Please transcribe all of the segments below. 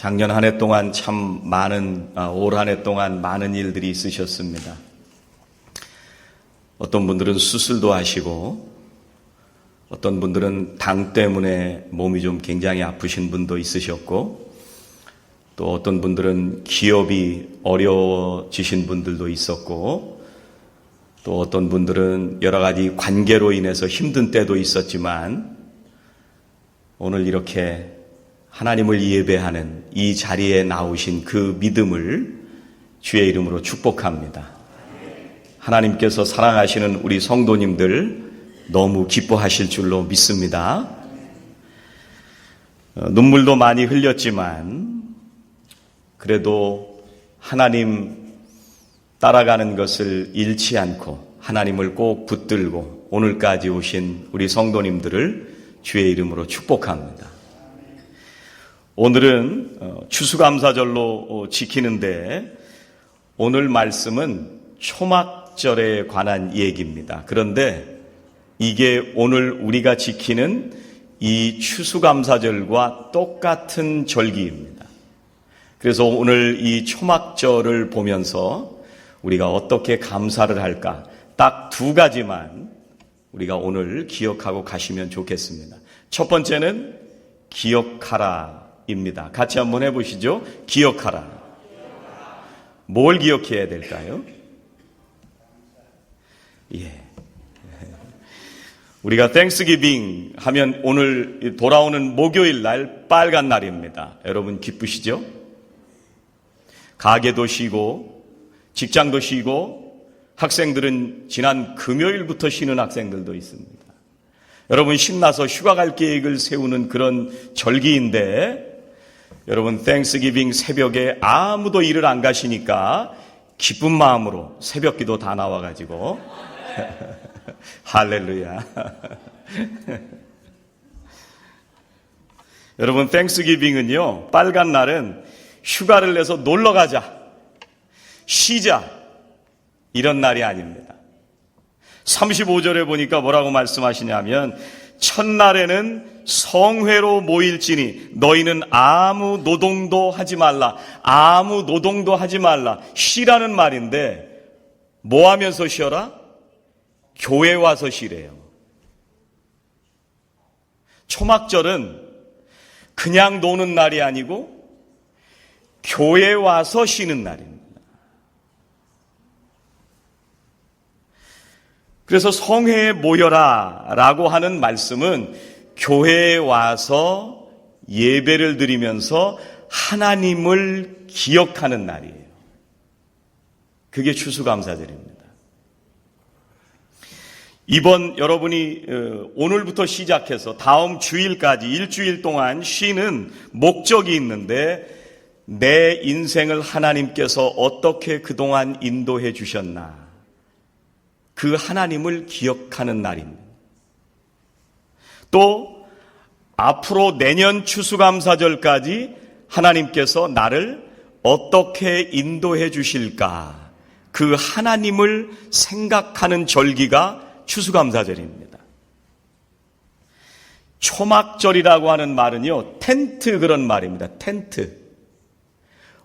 작년 한 해 동안 참 많은, 아, 올한 해 동안 많은 일들이 있으셨습니다. 어떤 분들은 수술도 하시고, 어떤 분들은 당 때문에 몸이 좀 굉장히 아프신 분도 있으셨고, 또 어떤 분들은 기업이 어려워지신 분들도 있었고, 또 어떤 분들은 여러 가지 관계로 인해서 힘든 때도 있었지만, 오늘 이렇게 하나님을 예배하는 이 자리에 나오신 그 믿음을 주의 이름으로 축복합니다. 하나님께서 사랑하시는 우리 성도님들 너무 기뻐하실 줄로 믿습니다. 어, 눈물도 많이 흘렸지만 그래도 하나님 따라가는 것을 잃지 않고 하나님을 꼭 붙들고 오늘까지 오신 우리 성도님들을 주의 이름으로 축복합니다. 오늘은 어, 추수감사절로 어, 지키는데 오늘 말씀은 초막절에 관한 얘기입니다. 그런데 이게 오늘 우리가 지키는 이 추수감사절과 똑같은 절기입니다. 그래서 오늘 이 초막절을 보면서 우리가 어떻게 감사를 할까 딱 두 가지만 우리가 오늘 기억하고 가시면 좋겠습니다. 첫 번째는 기억하라 입니다. 같이 한번 해보시죠. 기억하라. 뭘 기억해야 될까요? 예. 우리가 땡스기빙 하면 오늘 돌아오는 목요일 날 빨간 날입니다. 여러분 기쁘시죠? 가게도 쉬고 직장도 쉬고 학생들은 지난 금요일부터 쉬는 학생들도 있습니다. 여러분 신나서 휴가 갈 계획을 세우는 그런 절기인데 여러분 땡스기빙 새벽에 아무도 일을 안 가시니까 기쁜 마음으로 새벽 기도 다 나와 가지고 할렐루야. 여러분 땡스기빙은요. 빨간 날은 휴가를 내서 놀러 가자. 쉬자. 이런 날이 아닙니다. 35절에 보니까 뭐라고 말씀하시냐면 첫날에는 성회로 모일지니 너희는 아무 노동도 하지 말라. 아무 노동도 하지 말라. 쉬라는 말인데 뭐 하면서 쉬어라? 교회 와서 쉬래요. 초막절은 그냥 노는 날이 아니고 교회 와서 쉬는 날입니다. 그래서 성회에 모여라 라고 하는 말씀은 교회에 와서 예배를 드리면서 하나님을 기억하는 날이에요. 그게 추수감사절입니다. 이번 여러분이 오늘부터 시작해서 다음 주일까지 일주일 동안 쉬는 목적이 있는데 내 인생을 하나님께서 어떻게 그동안 인도해 주셨나. 그 하나님을 기억하는 날입니다. 또 앞으로 내년 추수감사절까지 하나님께서 나를 어떻게 인도해 주실까? 그 하나님을 생각하는 절기가 추수감사절입니다. 초막절이라고 하는 말은요, 텐트 그런 말입니다. 텐트.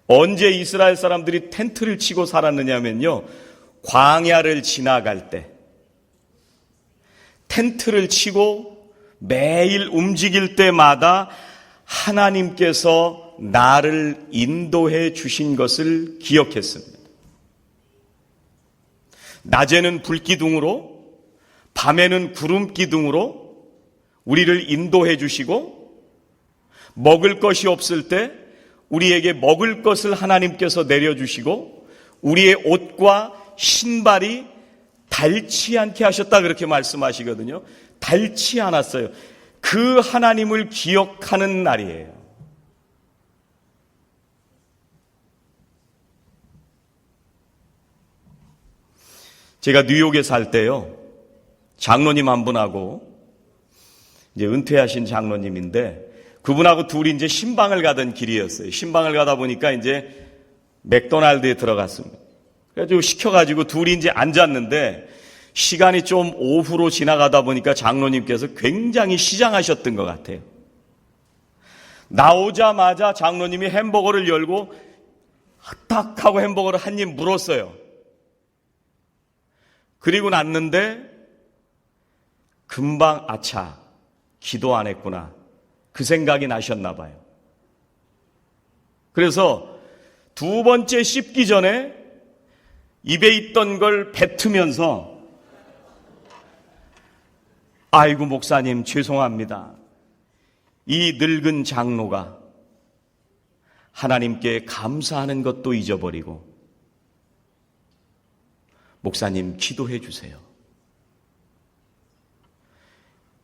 언제 이스라엘 사람들이 텐트를 치고 살았느냐면요, 광야를 지나갈 때 텐트를 치고 매일 움직일 때마다 하나님께서 나를 인도해 주신 것을 기억했습니다. 낮에는 불기둥으로 밤에는 구름기둥으로 우리를 인도해 주시고 먹을 것이 없을 때 우리에게 먹을 것을 하나님께서 내려주시고 우리의 옷과 신발이 닳지 않게 하셨다 그렇게 말씀하시거든요. 닳지 않았어요. 그 하나님을 기억하는 날이에요. 제가 뉴욕에 살 때요. 장로님 한 분하고 이제 은퇴하신 장로님인데 그분하고 둘이 이제 신방을 가던 길이었어요. 신방을 가다 보니까 이제 맥도날드에 들어갔습니다. 그래가지고 시켜가지고 둘이 이제 앉았는데 시간이 좀 오후로 지나가다 보니까 장로님께서 굉장히 시장하셨던 것 같아요. 나오자마자 장로님이 햄버거를 열고 딱 하고 햄버거를 한 입 물었어요. 그리고 났는데 금방 아차 기도 안 했구나 그 생각이 나셨나 봐요. 그래서 두 번째 씹기 전에 입에 있던 걸 뱉으면서 아이고 목사님 죄송합니다. 이 늙은 장로가 하나님께 감사하는 것도 잊어버리고 목사님 기도해 주세요.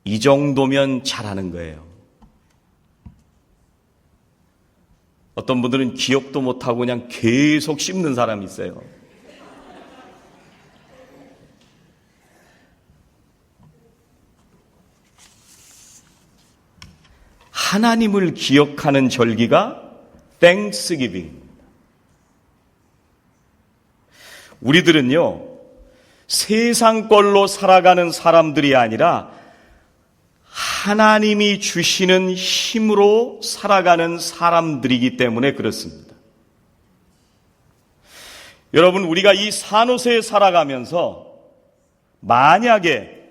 이 정도면 잘하는 거예요. 어떤 분들은 기억도 못하고 그냥 계속 씹는 사람이 있어요. 하나님을 기억하는 절기가 땡스기빙. 우리들은요, 세상 걸로 살아가는 사람들이 아니라 하나님이 주시는 힘으로 살아가는 사람들이기 때문에 그렇습니다. 여러분, 우리가 이 산호세에 살아가면서 만약에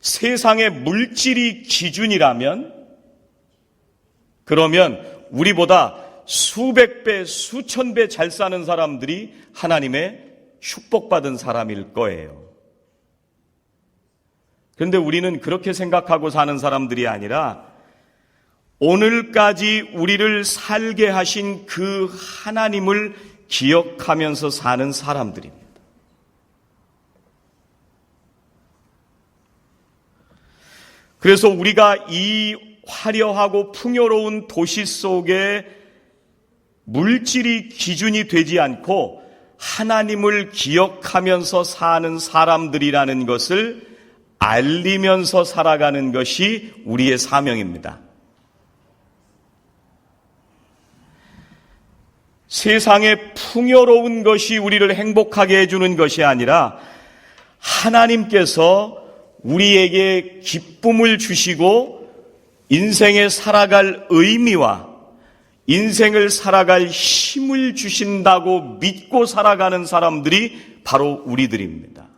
세상의 물질이 기준이라면 그러면 우리보다 수백 배, 수천 배 잘 사는 사람들이 하나님의 축복받은 사람일 거예요. 그런데 우리는 그렇게 생각하고 사는 사람들이 아니라 오늘까지 우리를 살게 하신 그 하나님을 기억하면서 사는 사람들입니다. 그래서 우리가 이 화려하고 풍요로운 도시 속에 물질이 기준이 되지 않고 하나님을 기억하면서 사는 사람들이라는 것을 알리면서 살아가는 것이 우리의 사명입니다. 세상의 풍요로운 것이 우리를 행복하게 해주는 것이 아니라 하나님께서 우리에게 기쁨을 주시고 인생에 살아갈 의미와 인생을 살아갈 힘을 주신다고 믿고 살아가는 사람들이 바로 우리들입니다.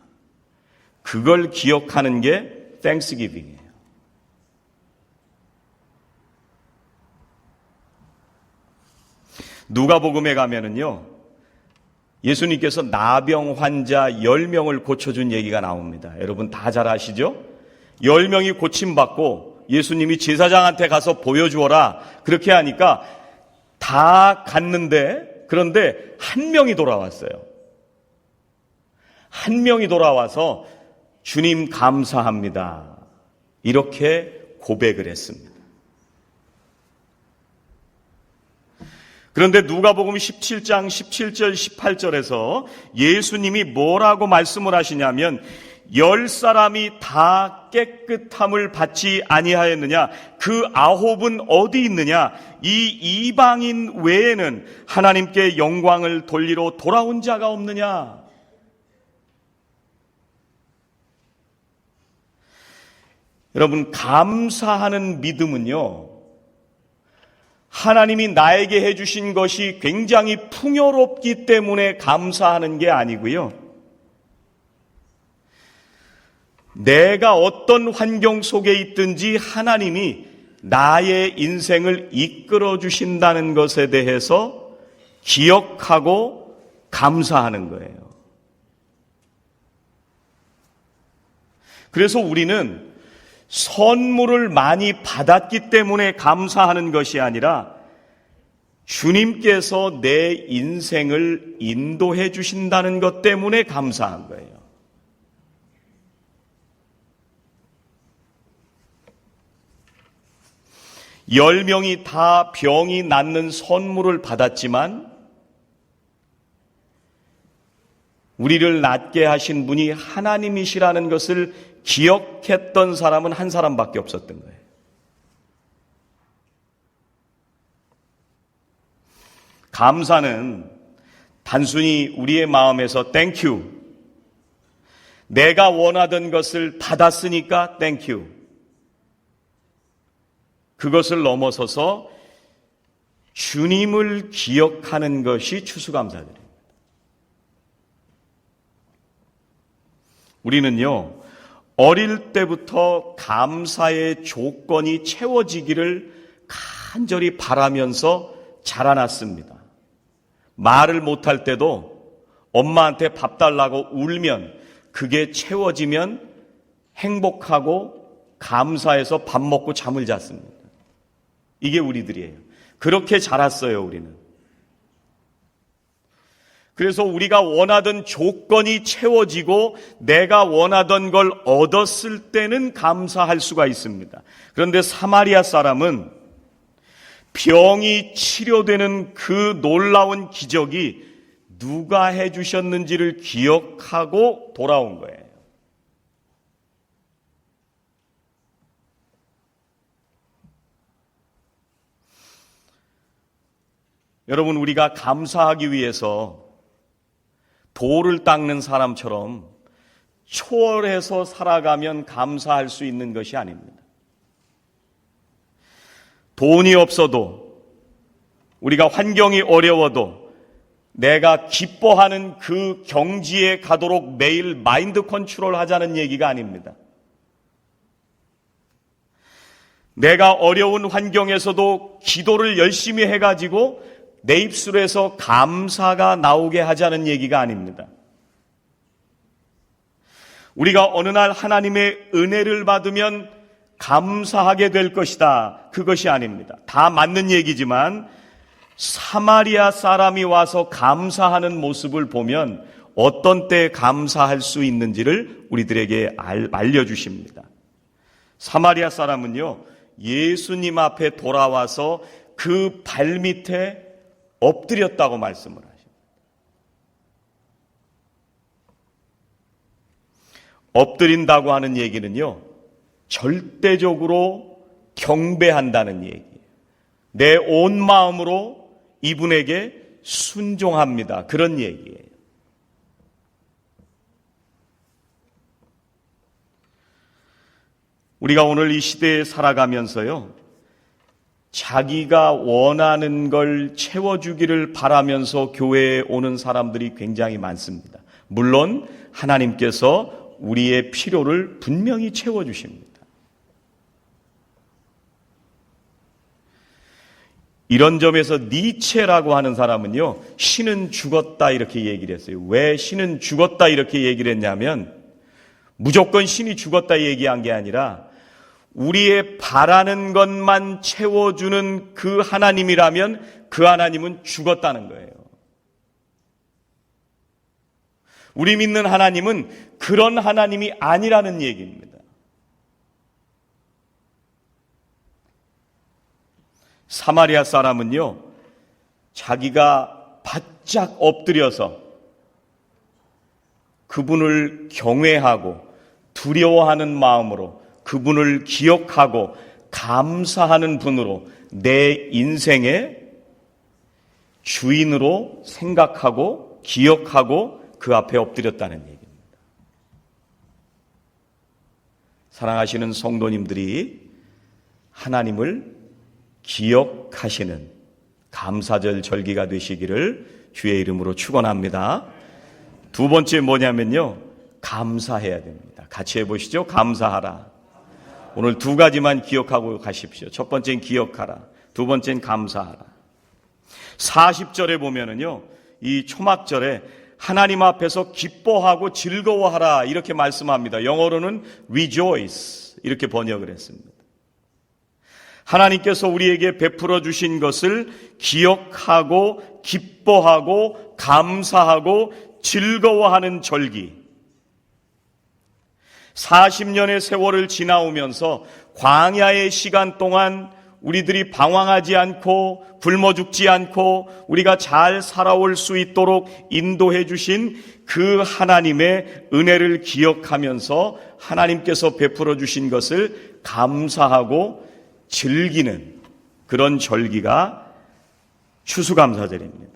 그걸 기억하는 게 땡스기빙이에요. 누가복음에 가면은요. 예수님께서 나병 환자 10명을 고쳐 준 얘기가 나옵니다. 여러분 다 잘 아시죠? 10명이 고침 받고 예수님이 제사장한테 가서 보여주어라. 그렇게 하니까 다 갔는데 그런데 한 명이 돌아왔어요. 한 명이 돌아와서 주님 감사합니다. 이렇게 고백을 했습니다. 그런데 누가복음 17장 17절 18절에서 예수님이 뭐라고 말씀을 하시냐면 열 사람이 다 깨끗함을 받지 아니하였느냐? 그 아홉은 어디 있느냐? 이 이방인 외에는 하나님께 영광을 돌리러 돌아온 자가 없느냐? 여러분 감사하는 믿음은요 하나님이 나에게 해주신 것이 굉장히 풍요롭기 때문에 감사하는 게 아니고요. 내가 어떤 환경 속에 있든지 하나님이 나의 인생을 이끌어 주신다는 것에 대해서 기억하고 감사하는 거예요. 그래서 우리는 선물을 많이 받았기 때문에 감사하는 것이 아니라 주님께서 내 인생을 인도해 주신다는 것 때문에 감사한 거예요. 열 명이 다 병이 낫는 선물을 받았지만 우리를 낫게 하신 분이 하나님이시라는 것을 기억했던 사람은 한 사람밖에 없었던 거예요. 감사는 단순히 우리의 마음에서 땡큐. 내가 원하던 것을 받았으니까 땡큐. 그것을 넘어서서 주님을 기억하는 것이 추수감사절입니다. 우리는요, 어릴 때부터 감사의 조건이 채워지기를 간절히 바라면서 자라났습니다. 말을 못할 때도 엄마한테 밥 달라고 울면 그게 채워지면 행복하고 감사해서 밥 먹고 잠을 잤습니다. 이게 우리들이에요. 그렇게 자랐어요, 우리는. 그래서 우리가 원하던 조건이 채워지고 내가 원하던 걸 얻었을 때는 감사할 수가 있습니다. 그런데 사마리아 사람은 병이 치료되는 그 놀라운 기적이 누가 해주셨는지를 기억하고 돌아온 거예요. 여러분, 우리가 감사하기 위해서 돌을 닦는 사람처럼 초월해서 살아가면 감사할 수 있는 것이 아닙니다. 돈이 없어도 우리가 환경이 어려워도 내가 기뻐하는 그 경지에 가도록 매일 마인드 컨트롤 하자는 얘기가 아닙니다. 내가 어려운 환경에서도 기도를 열심히 해가지고 내 입술에서 감사가 나오게 하자는 얘기가 아닙니다. 우리가 어느 날 하나님의 은혜를 받으면 감사하게 될 것이다. 그것이 아닙니다. 다 맞는 얘기지만 사마리아 사람이 와서 감사하는 모습을 보면 어떤 때 감사할 수 있는지를 우리들에게 알려주십니다. 사마리아 사람은요, 예수님 앞에 돌아와서 그 발밑에 엎드렸다고 말씀을 하십니다. 엎드린다고 하는 얘기는요, 절대적으로 경배한다는 얘기예요. 내 온 마음으로 이분에게 순종합니다. 그런 얘기예요. 우리가 오늘 이 시대에 살아가면서요, 자기가 원하는 걸 채워주기를 바라면서 교회에 오는 사람들이 굉장히 많습니다. 물론 하나님께서 우리의 필요를 분명히 채워주십니다. 이런 점에서 니체라고 하는 사람은요, 신은 죽었다 이렇게 얘기를 했어요. 왜 신은 죽었다 이렇게 얘기를 했냐면, 무조건 신이 죽었다 얘기한 게 아니라, 우리의 바라는 것만 채워주는 그 하나님이라면 그 하나님은 죽었다는 거예요. 우리 믿는 하나님은 그런 하나님이 아니라는 얘기입니다. 사마리아 사람은요, 자기가 바짝 엎드려서 그분을 경외하고 두려워하는 마음으로 그분을 기억하고 감사하는 분으로 내 인생의 주인으로 생각하고 기억하고 그 앞에 엎드렸다는 얘기입니다. 사랑하시는 성도님들이 하나님을 기억하시는 감사절 절기가 되시기를 주의 이름으로 축원합니다. 두 번째 뭐냐면요. 감사해야 됩니다. 같이 해 보시죠. 감사하라. 오늘 두 가지만 기억하고 가십시오. 첫 번째는 기억하라. 두 번째는 감사하라. 40절에 보면은요, 이 초막절에 하나님 앞에서 기뻐하고 즐거워하라 이렇게 말씀합니다. 영어로는 rejoice 이렇게 번역을 했습니다. 하나님께서 우리에게 베풀어 주신 것을 기억하고 기뻐하고 감사하고 즐거워하는 절기. 40년의 세월을 지나오면서 광야의 시간 동안 우리들이 방황하지 않고 굶어 죽지 않고 우리가 잘 살아올 수 있도록 인도해 주신 그 하나님의 은혜를 기억하면서 하나님께서 베풀어 주신 것을 감사하고 즐기는 그런 절기가 추수감사절입니다.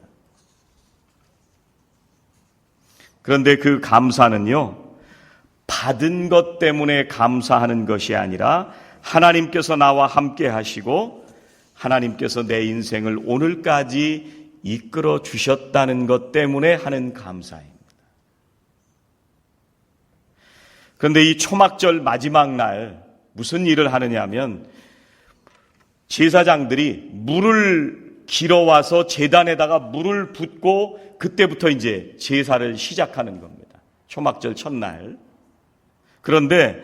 그런데 그 감사는요, 받은 것 때문에 감사하는 것이 아니라 하나님께서 나와 함께 하시고 하나님께서 내 인생을 오늘까지 이끌어 주셨다는 것 때문에 하는 감사입니다. 그런데 이 초막절 마지막 날 무슨 일을 하느냐 하면 제사장들이 물을 길어와서 재단에다가 물을 붓고 그때부터 이제 제사를 시작하는 겁니다. 초막절 첫날. 그런데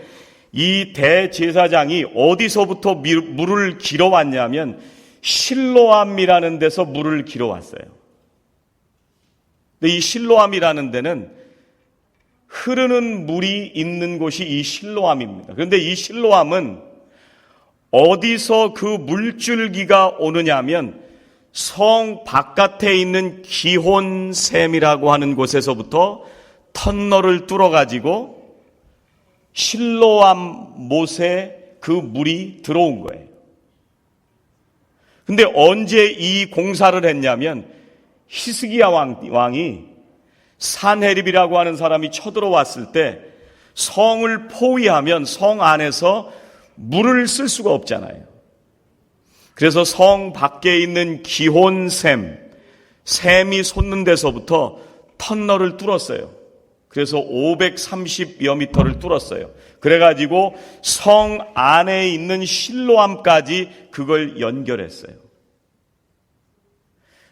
이 대제사장이 어디서부터 물을 길어왔냐면 실로암이라는 데서 물을 길어왔어요. 근데 이 실로암이라는 데는 흐르는 물이 있는 곳이 이 실로암입니다. 그런데 이 실로암은 어디서 그 물줄기가 오느냐면 성 바깥에 있는 기혼샘이라고 하는 곳에서부터 터널을 뚫어가지고 실로암 못에 그 물이 들어온 거예요. 근데 언제 이 공사를 했냐면 히스기야 왕 이 산헤립이라고 하는 사람이 쳐들어왔을 때 성을 포위하면 성 안에서 물을 쓸 수가 없잖아요. 그래서 성 밖에 있는 기혼샘, 샘이 솟는 데서부터 터널을 뚫었어요. 그래서 530여 미터를 뚫었어요. 그래가지고 성 안에 있는 실로암까지 그걸 연결했어요.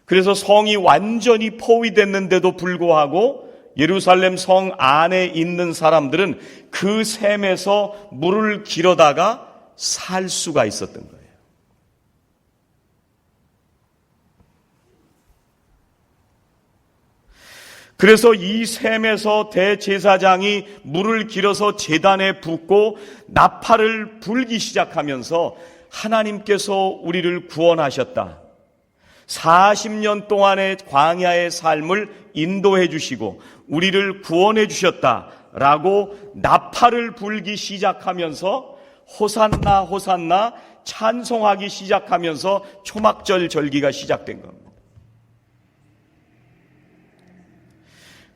그래서 성이 완전히 포위됐는데도 불구하고 예루살렘 성 안에 있는 사람들은 그 샘에서 물을 길어다가 살 수가 있었던 거예요. 그래서 이 샘에서 대제사장이 물을 길어서 재단에 붓고 나팔을 불기 시작하면서 하나님께서 우리를 구원하셨다. 40년 동안의 광야의 삶을 인도해 주시고 우리를 구원해 주셨다 라고 나팔을 불기 시작하면서 호산나 호산나 찬송하기 시작하면서 초막절 절기가 시작된 겁니다.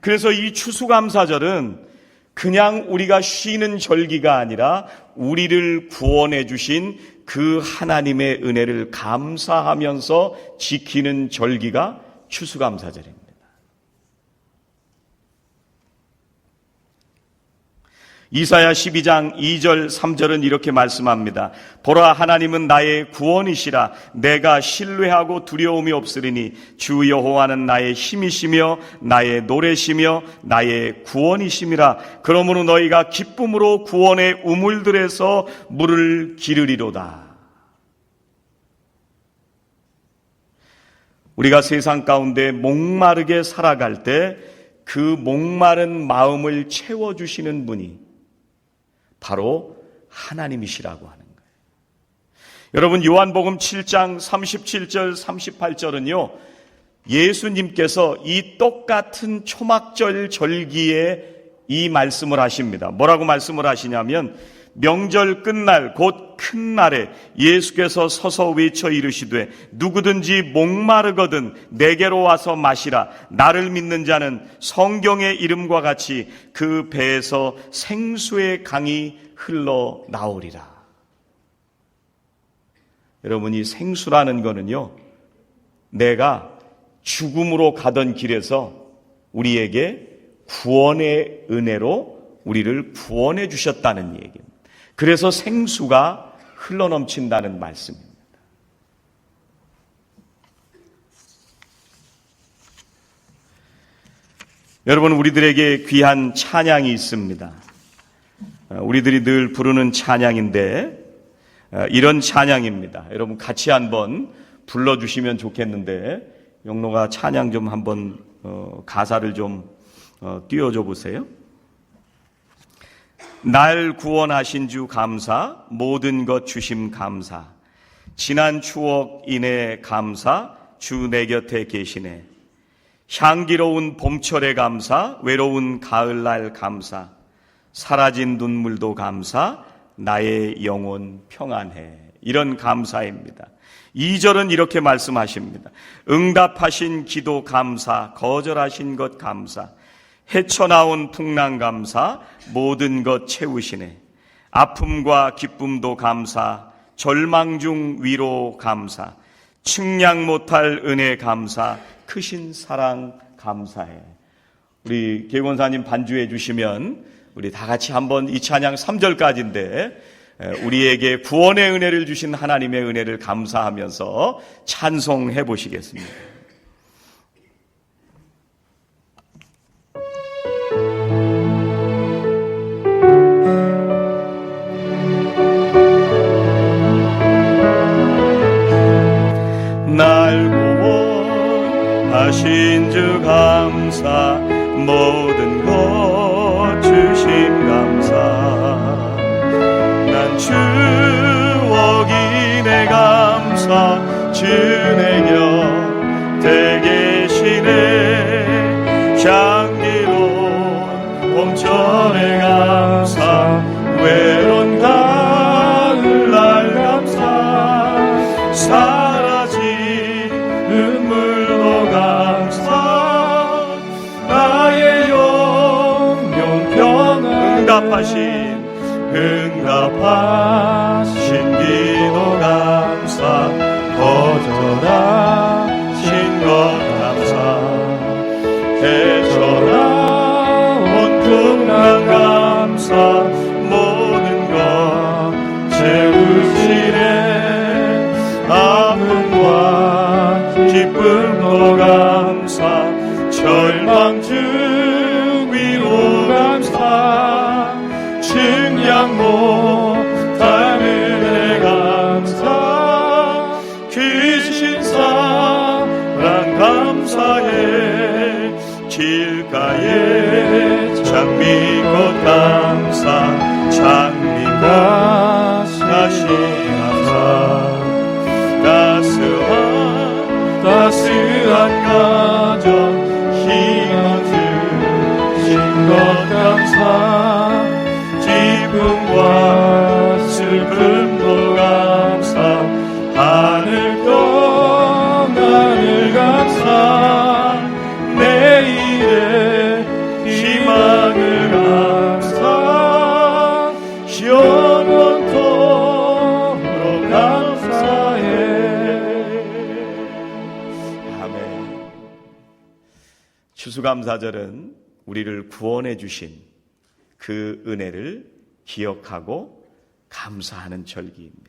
그래서 이 추수감사절은 그냥 우리가 쉬는 절기가 아니라 우리를 구원해 주신 그 하나님의 은혜를 감사하면서 지키는 절기가 추수감사절입니다. 이사야 12장 2절 3절은 이렇게 말씀합니다. 보라 하나님은 나의 구원이시라 내가 신뢰하고 두려움이 없으리니 주 여호와는 나의 힘이시며 나의 노래시며 나의 구원이심이라 그러므로 너희가 기쁨으로 구원의 우물들에서 물을 기르리로다. 우리가 세상 가운데 목마르게 살아갈 때 그 목마른 마음을 채워 주시는 분이 바로 하나님이시라고 하는 거예요. 여러분 요한복음 7장 37절 38절은요. 예수님께서 이 똑같은 초막절 절기에 이 말씀을 하십니다. 뭐라고 말씀을 하시냐면 명절 끝날 곧 큰 날에 예수께서 서서 외쳐 이르시되 누구든지 목마르거든 내게로 와서 마시라 나를 믿는 자는 성경의 이름과 같이 그 배에서 생수의 강이 흘러 나오리라. 여러분 이 생수라는 거는요. 내가 죽음으로 가던 길에서 우리에게 구원의 은혜로 우리를 구원해 주셨다는 얘기입니다. 그래서 생수가 흘러넘친다는 말씀입니다. 여러분, 우리들에게 귀한 찬양이 있습니다. 우리들이 늘 부르는 찬양인데, 이런 찬양입니다. 여러분, 같이 한번 불러주시면 좋겠는데, 영로가 찬양 좀 한번, 어, 가사를 좀 어, 띄워줘 보세요. 날 구원하신 주 감사, 모든 것 주심 감사. 지난 추억 인해 감사, 주 내 곁에 계시네. 향기로운 봄철의 감사, 외로운 가을날 감사. 사라진 눈물도 감사, 나의 영혼 평안해. 이런 감사입니다. 2절은 이렇게 말씀하십니다. 응답하신 기도 감사, 거절하신 것 감사. 헤쳐나온 풍랑 감사, 모든 것 채우시네. 아픔과 기쁨도 감사, 절망 중 위로 감사, 측량 못할 은혜 감사, 크신 사랑 감사해. 우리 개원사님 반주해 주시면 우리 다 같이 한번 이 찬양 3절까지인데 우리에게 구원의 은혜를 주신 하나님의 은혜를 감사하면서 찬송해 보시겠습니다. 하신 주 감사 모든 것 주신 감사. 난 추억이 내 감사 주내 곁 응답하신 감사절은 우리를 구원해 주신 그 은혜를 기억하고 감사하는 절기입니다.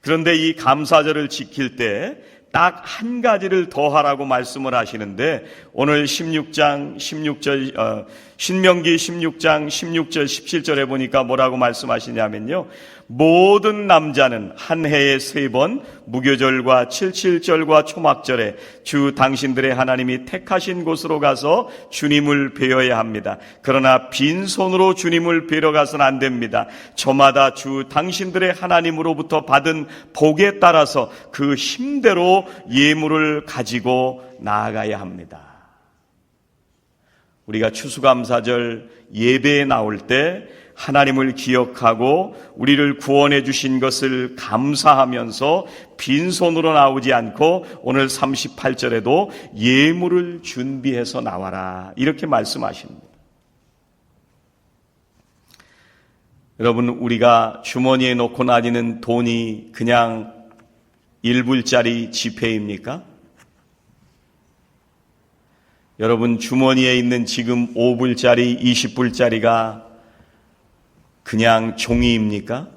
그런데 이 감사절을 지킬 때 딱 한 가지를 더 하라고 말씀을 하시는데 오늘 16장 16절 어, 신명기 16장 16절 17절에 보니까 뭐라고 말씀하시냐면요. 모든 남자는 한 해에 세 번 무교절과 칠칠절과 초막절에 주 당신들의 하나님이 택하신 곳으로 가서 주님을 뵈어야 합니다. 그러나 빈손으로 주님을 뵈러 가서는 안 됩니다. 저마다 주 당신들의 하나님으로부터 받은 복에 따라서 그 힘대로 예물을 가지고 나아가야 합니다. 우리가 추수감사절 예배에 나올 때 하나님을 기억하고 우리를 구원해 주신 것을 감사하면서 빈손으로 나오지 않고 오늘 38절에도 예물을 준비해서 나와라. 이렇게 말씀하십니다. 여러분, 우리가 주머니에 넣고 다니는 돈이 그냥 1불짜리 지폐입니까? 여러분, 주머니에 있는 지금 5불짜리, 20불짜리가 그냥 종이입니까?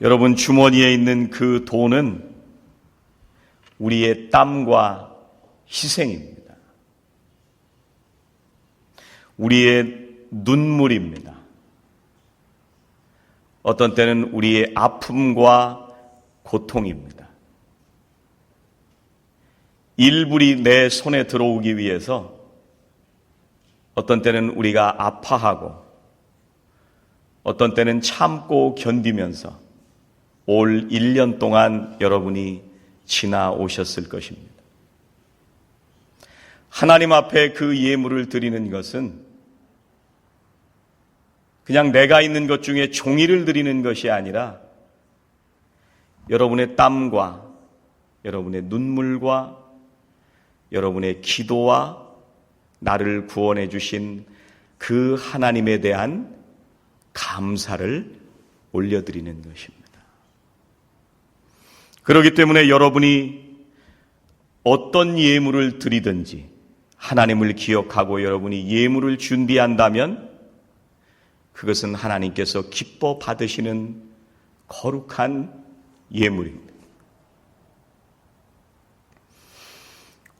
여러분 주머니에 있는 그 돈은 우리의 땀과 희생입니다. 우리의 눈물입니다. 어떤 때는 우리의 아픔과 고통입니다. 일불이 내 손에 들어오기 위해서 어떤 때는 우리가 아파하고 어떤 때는 참고 견디면서 올 1년 동안 여러분이 지나오셨을 것입니다. 하나님 앞에 그 예물을 드리는 것은 그냥 내가 있는 것 중에 종이를 드리는 것이 아니라 여러분의 땀과 여러분의 눈물과 여러분의 기도와 나를 구원해 주신 그 하나님에 대한 감사를 올려드리는 것입니다. 그렇기 때문에 여러분이 어떤 예물을 드리든지 하나님을 기억하고 여러분이 예물을 준비한다면 그것은 하나님께서 기뻐 받으시는 거룩한 예물입니다.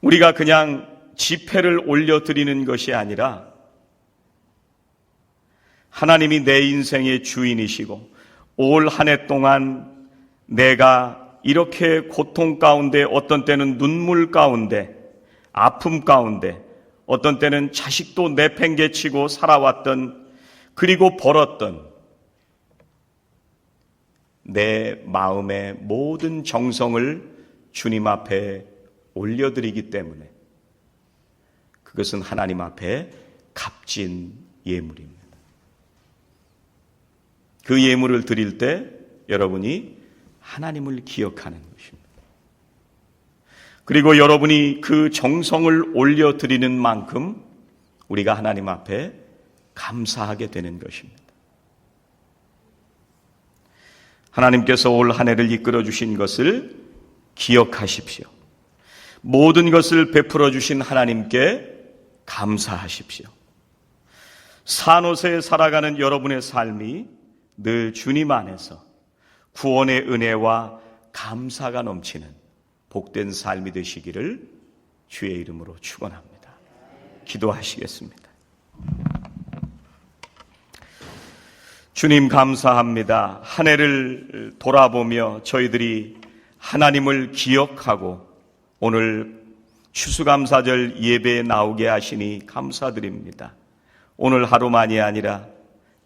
우리가 그냥 지폐를 올려드리는 것이 아니라 하나님이 내 인생의 주인이시고 올 한 해 동안 내가 이렇게 고통 가운데 어떤 때는 눈물 가운데 아픔 가운데 어떤 때는 자식도 내팽개치고 살아왔던 그리고 벌었던 내 마음의 모든 정성을 주님 앞에 올려드리기 때문에 그것은 하나님 앞에 값진 예물입니다. 그 예물을 드릴 때 여러분이 하나님을 기억하는 것입니다. 그리고 여러분이 그 정성을 올려드리는 만큼 우리가 하나님 앞에 감사하게 되는 것입니다. 하나님께서 올 한 해를 이끌어 주신 것을 기억하십시오. 모든 것을 베풀어 주신 하나님께 감사하십시오. 산옷에 살아가는 여러분의 삶이 늘 주님 안에서 구원의 은혜와 감사가 넘치는 복된 삶이 되시기를 주의 이름으로 축원합니다. 기도하시겠습니다. 주님 감사합니다. 한 해를 돌아보며 저희들이 하나님을 기억하고 오늘 추수감사절 예배에 나오게 하시니 감사드립니다. 오늘 하루만이 아니라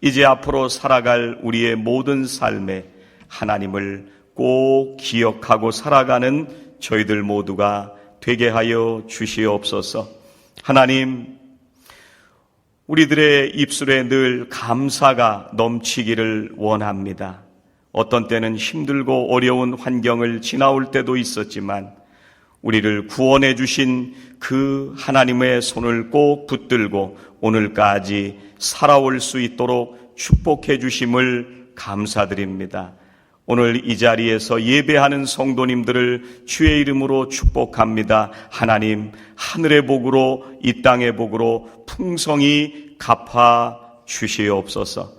이제 앞으로 살아갈 우리의 모든 삶에 하나님을 꼭 기억하고 살아가는 저희들 모두가 되게 하여 주시옵소서. 하나님, 우리들의 입술에 늘 감사가 넘치기를 원합니다. 어떤 때는 힘들고 어려운 환경을 지나올 때도 있었지만 우리를 구원해 주신 그 하나님의 손을 꼭 붙들고 오늘까지 살아올 수 있도록 축복해 주심을 감사드립니다. 오늘 이 자리에서 예배하는 성도님들을 주의 이름으로 축복합니다. 하나님, 하늘의 복으로 이 땅의 복으로 풍성히 갚아 주시옵소서.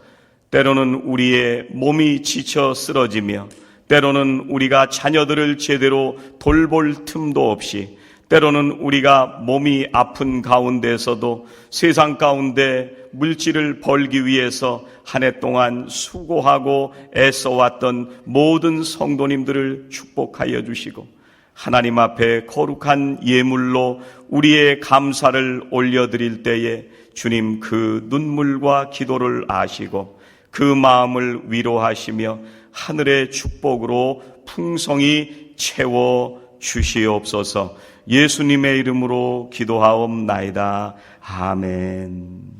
때로는 우리의 몸이 지쳐 쓰러지며 때로는 우리가 자녀들을 제대로 돌볼 틈도 없이 때로는 우리가 몸이 아픈 가운데서도 세상 가운데 물질을 벌기 위해서 한 해 동안 수고하고 애써왔던 모든 성도님들을 축복하여 주시고 하나님 앞에 거룩한 예물로 우리의 감사를 올려드릴 때에 주님 그 눈물과 기도를 아시고 그 마음을 위로하시며 하늘의 축복으로 풍성히 채워 주시옵소서 예수님의 이름으로 기도하옵나이다. 아멘.